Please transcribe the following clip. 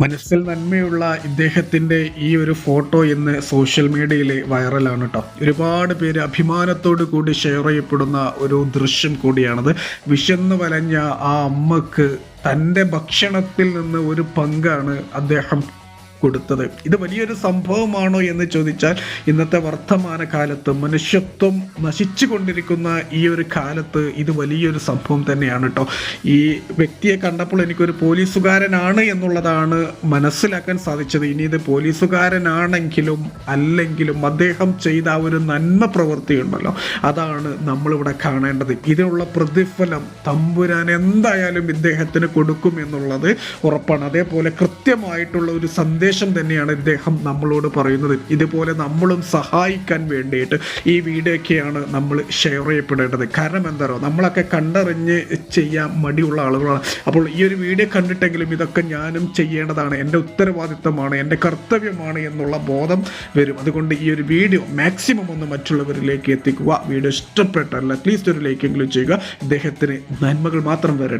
മനസ്സിൽ നന്മയുള്ള ഇദ്ദേഹത്തിന്റെ ഈ ഒരു ഫോട്ടോ ഇന്ന് സോഷ്യൽ മീഡിയയിൽ വൈറലാണ് കേട്ടോ ഒരുപാട് പേര് അഭിമാനത്തോടു കൂടി ഷെയർ ചെയ്യപ്പെടുന്ന ഒരു ദൃശ്യം കൂടിയാണത്. വിശന്ന് വലഞ്ഞ ആ അമ്മയ്ക്ക് തന്റെ ഭക്ഷണത്തിൽ നിന്ന് ഒരു പങ്കാണ് അദ്ദേഹം കൊടുത്തത്. ഇത് വലിയൊരു സംഭവമാണോ എന്ന് ചോദിച്ചാൽ ഇന്നത്തെ വർത്തമാന കാലത്ത് മനുഷ്യത്വം നശിച്ചു കൊണ്ടിരിക്കുന്ന ഈ ഒരു കാലത്ത് ഇത് വലിയൊരു സംഭവം തന്നെയാണ് കേട്ടോ ഈ വ്യക്തിയെ കണ്ടപ്പോൾ എനിക്കൊരു പോലീസുകാരനാണ് എന്നുള്ളതാണ് മനസ്സിലാക്കാൻ സാധിച്ചത്. ഇനി ഇത് പോലീസുകാരനാണെങ്കിലും അല്ലെങ്കിലും അദ്ദേഹം ചെയ്ത ആ ഒരു നന്മ പ്രവൃത്തി ഉണ്ടല്ലോ അതാണ് നമ്മളിവിടെ കാണേണ്ടത്. ഇതിനുള്ള പ്രതിഫലം തമ്പുരാൻ എന്തായാലും ഇദ്ദേഹത്തിന് കൊടുക്കും എന്നുള്ളത് ഉറപ്പാണ്. അതേപോലെ കൃത്യമായിട്ടുള്ള ഒരു സന്ദേശം തന്നെയാണ് ഇദ്ദേഹം നമ്മളോട് പറയുന്നത്. ഇതുപോലെ നമ്മളും സഹായിക്കാൻ വേണ്ടിയിട്ട് ഈ വീഡിയോക്കെയാണ് നമ്മൾ ഷെയർ ചെയ്യപ്പെടേണ്ടത്. കാരണം എന്താണോ നമ്മളൊക്കെ കണ്ടറിഞ്ഞ് ചെയ്യാൻ മടിയുള്ള ആളുകളാണ്. അപ്പോൾ ഈ ഒരു വീഡിയോ കണ്ടിട്ടെങ്കിലും ഇതൊക്കെ ഞാനും ചെയ്യേണ്ടതാണ്. എന്റെ ഉത്തരവാദിത്തമാണ് എന്റെ കർത്തവ്യമാണ് എന്നുള്ള ബോധം വരും. അതുകൊണ്ട് ഈ ഒരു വീഡിയോ മാക്സിമം ഒന്ന് മറ്റുള്ളവരിലേക്ക് എത്തിക്കുക. വീഡിയോ ഇഷ്ടപ്പെട്ടല്ല അറ്റ്ലീസ്റ്റ് ഒരു ലൈക്കെങ്കിലും ചെയ്യുക. ഇദ്ദേഹത്തിന് നന്മകൾ മാത്രം വരട്ടെ.